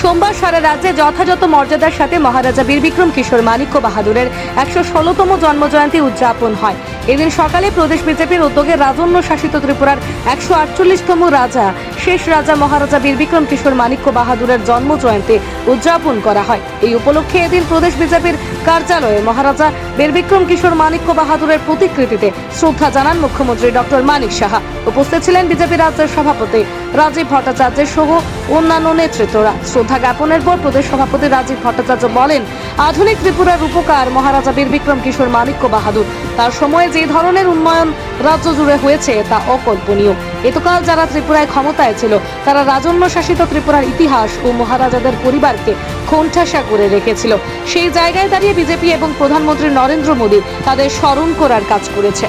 সোমবার সারা রাজ্যে যথাযথ মর্যাদার সাথে মহারাজা বীর বিক্রম কিশোর মানিক্য বাহাদুরের একশো ষোলোতম জন্মজয়ন্তী উদযাপন হয়। এদিন সকালে প্রদেশ বিজেপির উদ্যোগে রাজন্য শাসিত ত্রিপুরার একশো আটচল্লিশতম রাজা, শেষ রাজা মহারাজা বীর বিক্রম কিশোর মানিক্য বাহাদুরের জন্ম জয়ন্তী উদযাপন করা হয়। এই উপলক্ষে এদিন প্রদেশ বিজেপির কার্যালয়ে মহারাজা বীরবিক্রম কিশোর মানিক্য বাহাদুরের প্রতিকৃতিতে শ্রদ্ধা জানান মুখ্যমন্ত্রী ডক্টর মানিক সাহা। উপস্থিত ছিলেন বিজেপি রাজ্যের সভাপতি রাজীব ভট্টাচার্যের সহ অন্যান্য নেতৃত্বরা। শ্রদ্ধা জ্ঞাপনের পর প্রদেশ সভাপতি রাজীব ভট্টাচার্য বলেন, আধুনিক ত্রিপুরার রূপকার মহারাজা বীরবিক্রম কিশোর মানিক্য বাহাদুর। তার সময়ে যে ধরনের উন্নয়ন রাজ্য জুড়ে হয়েছে তা অকল্পনীয়। এতকাল যারা ত্রিপুরায় ক্ষমতায় ছিল, তারা রাজন্য শাসিত ত্রিপুরার ইতিহাস ও মহারাজাদের পরিবারকে কোণঠাসা করে রেখেছিল। সেই জায়গায় দাঁড়িয়ে বিজেপি এবং প্রধানমন্ত্রী নরেন্দ্র মোদী তাদের স্মরণ করার কাজ করেছে।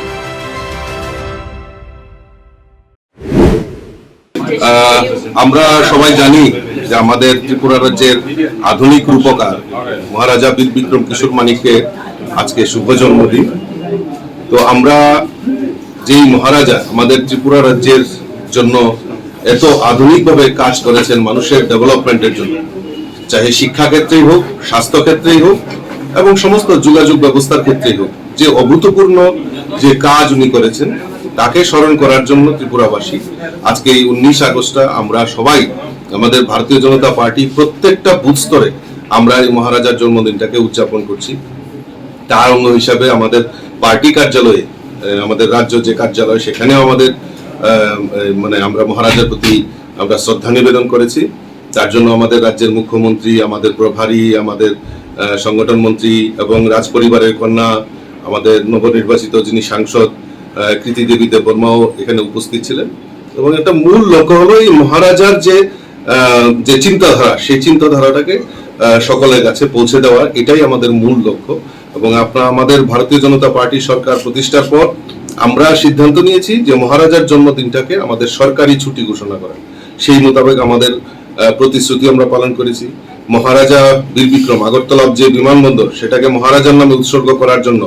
আমরা সবাই জানি যে আমাদের ত্রিপুরা রাজ্যের আধুনিক রূপকার মহারাজা বীর বিক্রম কিশোর মানিকের আজকে শুভ জন্মদিন তো আমরা যেই মহারাজা আমাদের ত্রিপুরা রাজ্যের জন্য এত আধুনিকভাবে কাজ করেছেন মানুষের ডেভেলপমেন্টের জন্য। চাহে শিক্ষা ক্ষেত্রেই হোক, স্বাস্থ্য ক্ষেত্রেই হোক, এবং সমস্ত যোগাযোগ ব্যবস্থার ক্ষেত্রেই হোক, যে অভূতপূর্ণ যে কাজ উনি করেছেন, তাকে স্মরণ করার জন্য ত্রিপুরাবাসী। আজকে এই উনিশ আগস্টটা আমরা সবাই, আমাদের ভারতীয় জনতা পার্টি প্রত্যেকটা বুথ স্তরে আমরা এই মহারাজার জন্মদিনটাকে উদযাপন করছি। তার অঙ্গ হিসাবে আমাদের পার্টি কার্যালয়ে আমাদের রাজ্য যে কার্যালয়, সেখানেও আমাদের মানে আমরা মহারাজার প্রতি আমরা শ্রদ্ধা নিবেদন করেছি। তার জন্য আমাদের রাজ্যের মুখ্যমন্ত্রী, আমাদের প্রভারী, আমাদের সংগঠন মন্ত্রী এবং রাজ পরিবারের কন্যা, আমাদের নবনির্বাচিত যিনি সাংসদ কৃতি দেবী দেববর্মাও এখানে উপস্থিত ছিলেন। এবং একটা মূল লক্ষ্য হলো এই মহারাজার যে যে চিন্তাধারা, সেই চিন্তাধারাটাকে সকলের কাছে পৌঁছে দেওয়া, এটাই আমাদের মূল লক্ষ্য। এবং আপনার আমাদের ভারতীয় জনতা পার্টি সরকার প্রতিষ্ঠার পর আমরা সিদ্ধান্ত নিয়েছি যে মহারাজার জন্মদিনটাকে আমাদের সরকারি ছুটি ঘোষণা করা। সেই মোতাবেক আমাদের প্রতিশ্রুতি আমরা পালন করেছি। মহারাজা বীর বিক্রম আগরতলা যে বিমানবন্দর, সেটাকে মহারাজার নামে উৎসর্গ করার জন্য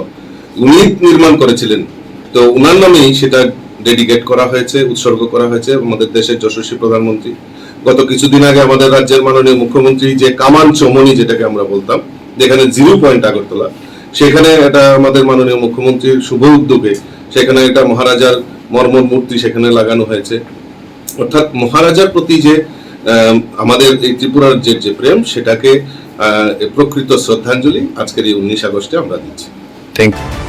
উনি নির্মাণ করেছিলেন। তো উনার নামেই সেটা ডেডিকেট করা হয়েছে, উৎসর্গ করা হয়েছে আমাদের দেশের যশস্বী প্রধানমন্ত্রী। গত কিছুদিন আগে আমাদের রাজ্যের মাননীয় মুখ্যমন্ত্রী যে কামান চৌমনি যেটাকে আমরা বলতাম, যেখানে জিরো পয়েন্ট আগরতলা সেখানে এটা আমাদের মাননীয় মুখ্যমন্ত্রীর শুভ উদ্যোগে সেখানে এটা মহারাজার মর্মর মূর্তি সেখানে লাগানো হয়েছে। অর্থাৎ মহারাজার প্রতি যে আমাদের এই ত্রিপুরার যে যে প্রেম, সেটাকে প্রকৃত শ্রদ্ধাঞ্জলি আজকের এই উনিশ আগস্টে আমরা দিচ্ছি। Thank you